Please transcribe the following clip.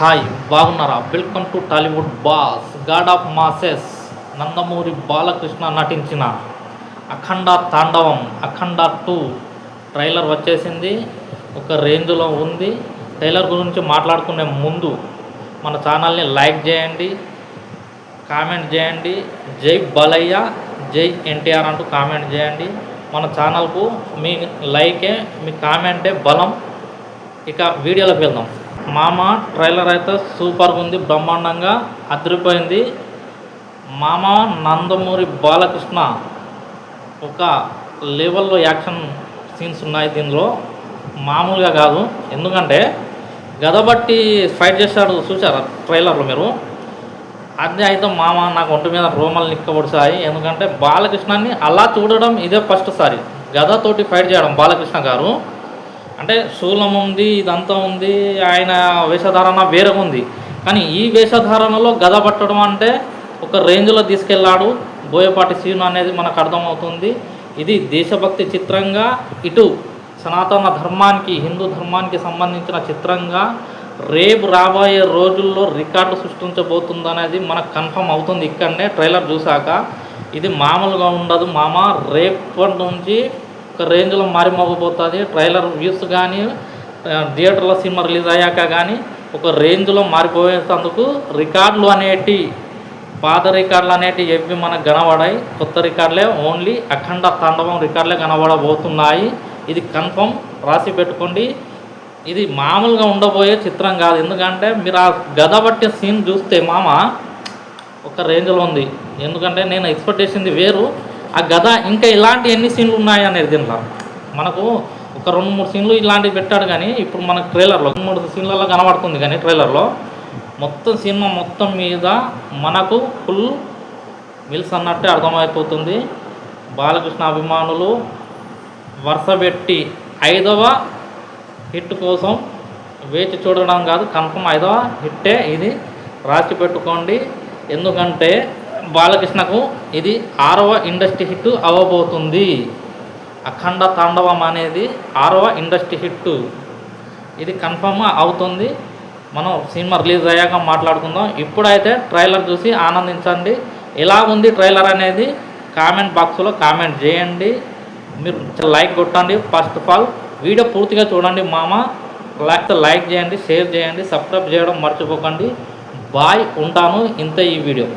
Hi బాగున్నారా? Welcome to Tollywood boss god of masses Nandamuri Balakrishna నటించిన అఖండ తాండవం అఖండ two. Trailer వచ్చేసింది ఒక రేంజ్లో ఉంది. ట్రైలర్ గురించి మాట్లాడుకునే ముందు మన ఛానల్ని లైక్ చేయండి కామెంట్ చేయండి. జై బాలయ్య జై ఎన్టీఆర్ అంటూ కామెంట్ చేయండి. మన ఛానల్కు మీ లైకే మీ కామెంటే బలం. ఇక వీడియోలోకి వెళ్దాం. మామ ట్రైలర్ అయితే సూపర్గా ఉంది బ్రహ్మాండంగా అదిరిపోయింది. మామ నందమూరి బాలకృష్ణ ఒక లెవెల్లో యాక్షన్ సీన్స్ ఉన్నాయి దీనిలో. మామూలుగా కాదు ఎందుకంటే గదబట్టి ఫైట్ చేశాడు చూసారా ట్రైలర్లో మీరు? అదే అయితే మామ నాకు ఒంటి మీద రోమలు నిక్కబడిసాయి ఎందుకంటే బాలకృష్ణని అలా చూడడం ఇదే ఫస్ట్ సారి. గదతోటి ఫైట్ చేయడం బాలకృష్ణ గారు. అంటే శూలం ఉంది ఇదంతా ఉంది ఆయన వేషధారణ వేరే ఉంది. కానీ ఈ వేషధారణలో గద పట్టడం అంటే ఒక రేంజ్లో తీసుకెళ్ళాడు బోయపాటి సీను అనేది మనకు అర్థమవుతుంది. ఇది దేశభక్తి చిత్రంగా ఇటు సనాతన ధర్మానికి హిందూ ధర్మానికి సంబంధించిన చిత్రంగా రేపు రాబోయే రోజుల్లో రికార్డు సృష్టించబోతుందనేది మనకు కన్ఫర్మ్ అవుతుంది ఇక్కడనే ట్రైలర్ చూశాక. ఇది మామూలుగా ఉండదు మామ రేపటి నుంచి ఒక రేంజ్లో మారిమోగబోతుంది ట్రైలర్ వ్యూస్ కానీ థియేటర్లో సినిమా రిలీజ్ అయ్యాక కానీ ఒక రేంజ్లో మారిపోయేందుకు రికార్డులు అనేటి పాత రికార్డులు అనేటి ఎవి మనకు కనబడాయి. కొత్త రికార్డులే ఓన్లీ అఖండ తాండవం రికార్డులే కనబడబోతున్నాయి. ఇది కన్ఫర్మ్ రాసి పెట్టుకోండి. ఇది మామూలుగా ఉండబోయే చిత్రం కాదు. ఎందుకంటే మీరు ఆ గద పట్టే సీన్ చూస్తే మామ ఒక రేంజ్లో ఉంది. ఎందుకంటే నేను ఎక్స్పెక్ట్ చేసింది వేరు. ఆ గద ఇంకా ఇలాంటి ఎన్ని సీన్లు ఉన్నాయి అనేది దీంట్లో మనకు ఒక రెండు మూడు సీన్లు ఇలాంటివి పెట్టాడు కానీ ఇప్పుడు మనకు ట్రైలర్లో రెండు మూడు సీన్లలో కనబడుతుంది కానీ ట్రైలర్లో మొత్తం సినిమా మొత్తం మీద మనకు ఫుల్ మిల్స్ అన్నట్టే అర్థమైపోతుంది. బాలకృష్ణ అభిమానులు వరుస పెట్టి ఐదవ హిట్ కోసం వేచి చూడడం కాదు కన్ఫర్మ్ ఐదవ హిట్టే ఇది. రాసి పెట్టుకోండి. ఎందుకంటే బాలకృష్ణకు ఇది ఆరవ ఇండస్ట్రీ హిట్ అవ్వబోతుంది. అఖండ తాండవం అనేది ఆరవ ఇండస్ట్రీ హిట్. ఇది కన్ఫర్మ్ అవుతుంది. మనం సినిమా రిలీజ్ అయ్యాక మాట్లాడుకుందాం. ఇప్పుడైతే ట్రైలర్ చూసి ఆనందించండి. ఎలా ఉంది ట్రైలర్ అనేది కామెంట్ బాక్స్లో కామెంట్ చేయండి. మీరు లైక్ కొట్టండి. ఫస్ట్ ఆఫ్ ఆల్ వీడియో పూర్తిగా చూడండి మామ. లైక్ లైక్ చేయండి షేర్ చేయండి సబ్స్క్రైబ్ చేయడం మర్చిపోకండి. బాయ్ ఉంటాను. ఇంత ఈ వీడియో.